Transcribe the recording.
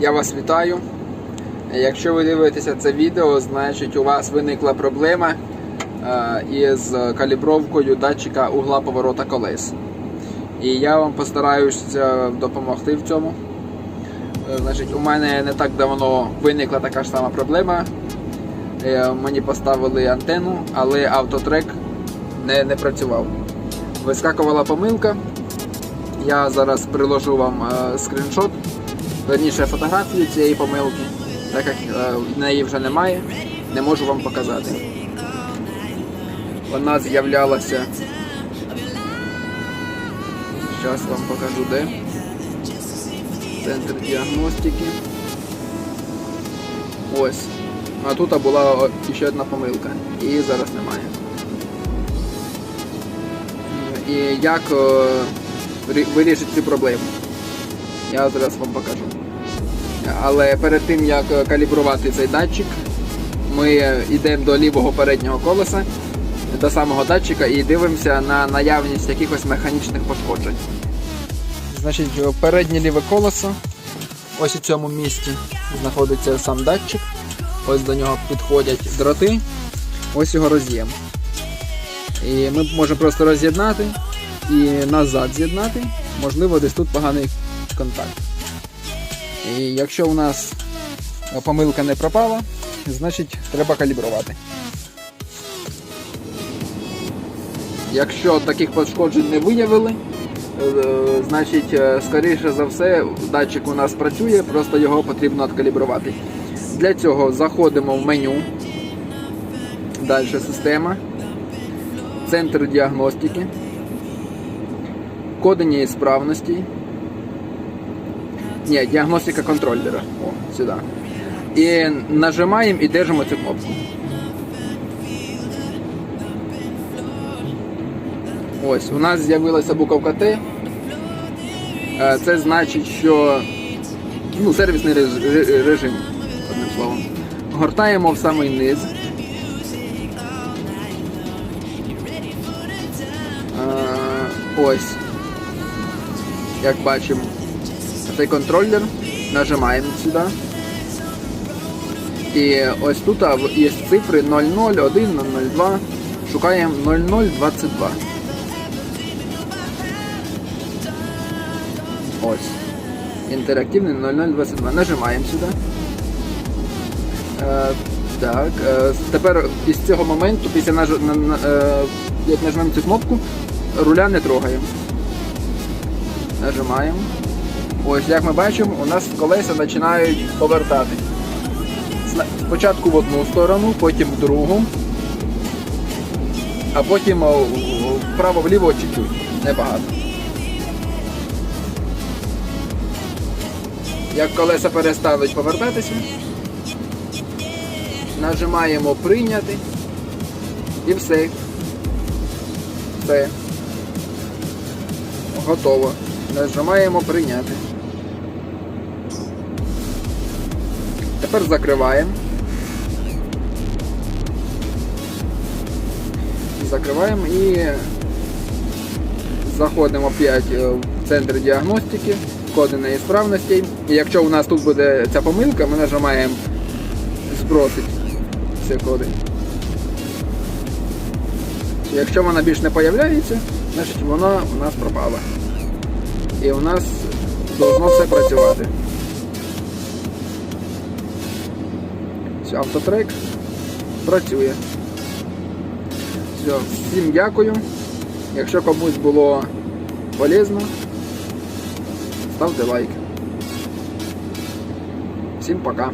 Я вас вітаю. Якщо ви дивитеся це відео, значить у вас виникла проблема е, із калібровкою датчика угла поворота колес. І я вам постараюся допомогти в цьому. Е, Значить, у мене не так давно виникла така ж сама проблема. Е, Мені поставили антенну, але автотрек не, не працював. Вискакувала помилка. Я зараз приложу вам е, скріншот, верніше фотографію цієї помилки, так як е, неї вже немає, не можу вам показати. Вона з'являлася. Зараз вам покажу де. Центр діагностики. Ось. А тут була ще одна помилка. Її зараз немає. І як е, вирішити цю проблему? Я зараз вам покажу. Але перед тим як калібрувати цей датчик, ми йдемо до лівого переднього колеса, до самого датчика і дивимося на наявність якихось механічних пошкоджень. Значить, переднє ліве колесо. Ось у цьому місці знаходиться сам датчик. Ось до нього підходять дроти. Ось його роз'єм. І ми можемо просто роз'єднати і назад з'єднати. Можливо, десь тут поганий контакт. І якщо у нас помилка не пропала, значить треба калібрувати. Якщо таких пошкоджень не виявили, е, значить, е, скоріше за все, датчик у нас працює, просто його потрібно откалібрувати. Для цього заходимо в меню. Далі система. Центр діагностики. Кодення ісправності. Ні, діагностика контроллера. О, сюди. І нажимаємо і держимо цю кнопку. Ось, у нас з'явилася буковка Т. Е, Це значить, що ну, сервісний режим, одним словом. Гортаємо в самий низ. Е, Ось. Як бачимо, цей контроллер. Нажимаємо сюди. І ось тут є цифри 001, 002. Шукаємо 0022. Ось. Інтерактивний 0022. Нажимаємо сюди. Е, так. Е, тепер із цього моменту, після наж... на, на, е, як нажмемо цю кнопку, руля не трогаємо. Нажимаємо. Ось, як ми бачимо, у нас колеса починають повертати. Спочатку в одну сторону, потім в другу, а потім вправо-вліво чуть-чуть, небагато. Як колеса перестануть повертатися, нажимаємо прийняти і все. Все. Готово. Нажимаємо прийняти. Тепер закриваємо. Закриваємо і заходимо опять е, в центр діагностики, коди неісправностей. І якщо у нас тут буде ця помилка, ми нажимаємо збросить ці коди. Якщо вона більш не появляється, значить вона у нас пропала. І у нас должно все працювати. Все, автотрек працює. Все, всім дякую. Якщо комусь було полезно, ставте лайк. Всім пока.